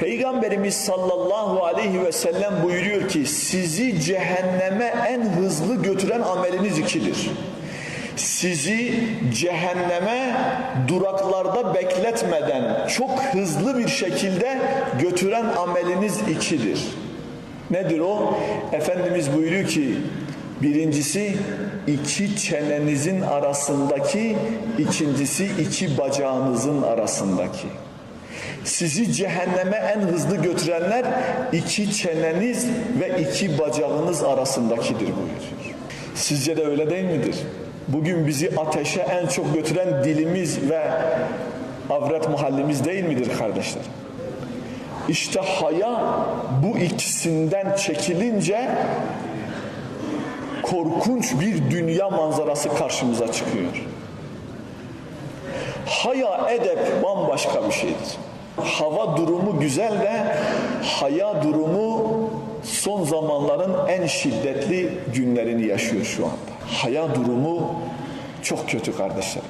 Peygamberimiz sallallahu aleyhi ve sellem buyuruyor ki sizi cehenneme en hızlı götüren ameliniz ikidir. Sizi cehenneme duraklarda bekletmeden çok hızlı bir şekilde götüren ameliniz ikidir. Nedir o? Efendimiz buyuruyor ki birincisi iki çenenizin arasındaki, ikincisi iki bacağınızın arasındaki. Sizi cehenneme en hızlı götürenler iki çeneniz ve iki bacağınız arasındakidir buyuruyor. Sizce de öyle değil midir? Bugün bizi ateşe en çok götüren dilimiz ve avret muhallimiz değil midir kardeşler? İşte haya bu ikisinden çekilince korkunç bir dünya manzarası karşımıza çıkıyor. Haya edep bambaşka bir şeydir. Hava durumu güzel de haya durumu son zamanların en şiddetli günlerini yaşıyor şu anda. Haya durumu çok kötü kardeşler.